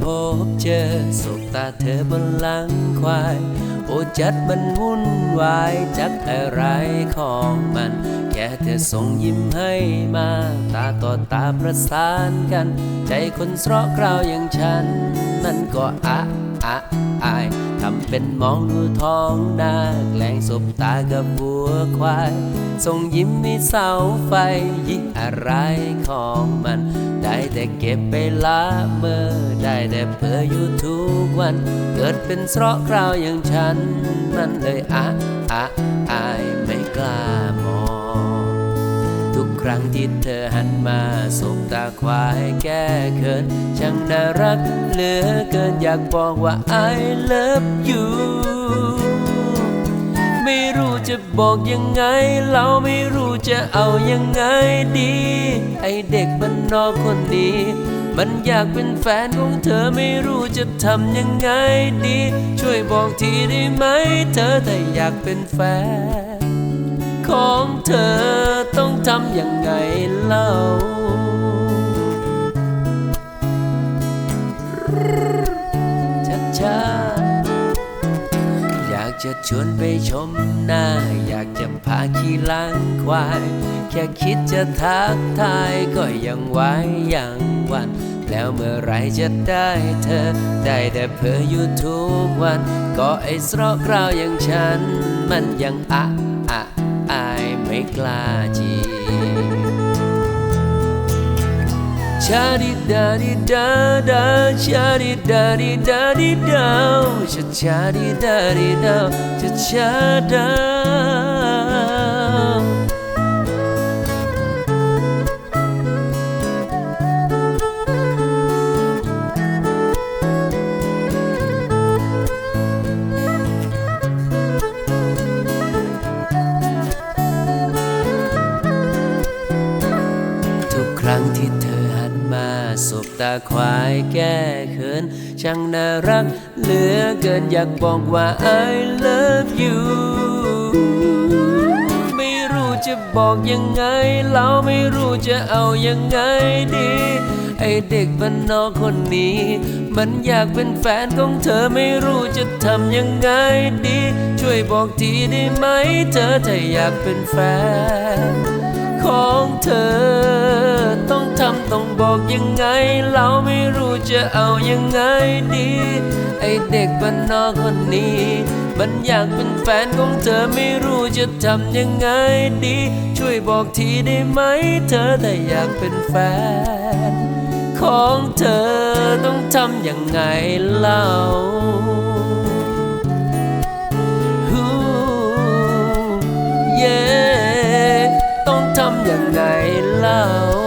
พบเจอสบตาเธอบนหลังควาย โอ้จัดมันวุ่นวายจักอะไรของมัน แค่เธอส่งยิ้มให้มา ตาต่อตาประสานกัน ใจคนสระกราวอย่างฉัน นั่นก็อะ อะอายทำเป็นมองดูท้องนาแกล้งสบตากับบัวควายส่งยิ้มมีเสาไฟยิ่งอะไรของมัน ได้แต่เก็บไปละเมอได้แต่เพื่ออยู่ทุกวัน เกิดเป็นสระคราวอย่างฉัน มันเลยอะอะอายไม่กล้าม ทุกครั้งที่เธอหันมาสบตาควายแก้เขินช่างน่ารักเหลือเกินอยากบอกว่า I love you ไม่รู้จะบอกยังไง เราไม่รู้จะเอายังไงดี ไอเด็กบ้านนอกคนนี้ มันอยากเป็นแฟนของเธอไม่รู้จะทำยังไงดี ช่วยบอกทีได้ไหม เธอถ้าอยากเป็นแฟน ของเธอต้องทำยังไงเล่าช้าช้าอยากจะชวนไปชมหน้า อยากจะพาขี่ล้างควาย แค่คิดจะทักทายก็ยังไหวยังวันแล้วเมื่อไรจะได้เธอ ได้แต่เพ้ออยู่ทุกวัน ก็ไอ้สระกราวอย่างฉัน มันยังอะอะ อายไม่กล้าจีชาดิดา รั้งที่เธอหันมาสบตาควายแก้เขิน ช่างน่ารักเหลือเกินอยากบอกว่า I love you ไม่รู้จะบอกยังไง เราไม่รู้จะเอายังไงดี ไอเด็กบ้านนอกคนนี้ มันอยากเป็นแฟนของเธอไม่รู้จะทำยังไงดี ช่วยบอกทีได้ไหม เธอถ้าอยากเป็นแฟนของเธอ ต้องทำต้องบอกยังไง เราไม่รู้จะเอายังไงดี ไอเด็กบ้านนอกคนนี้ มันอยากเป็นแฟนของเธอไม่รู้จะทำยังไงดี ช่วยบอกทีได้ไหม เธอถ้าอยากเป็นแฟน ของเธอต้องทำยังไงเล่าฮู้เย่ต้องทำยังไงเล่า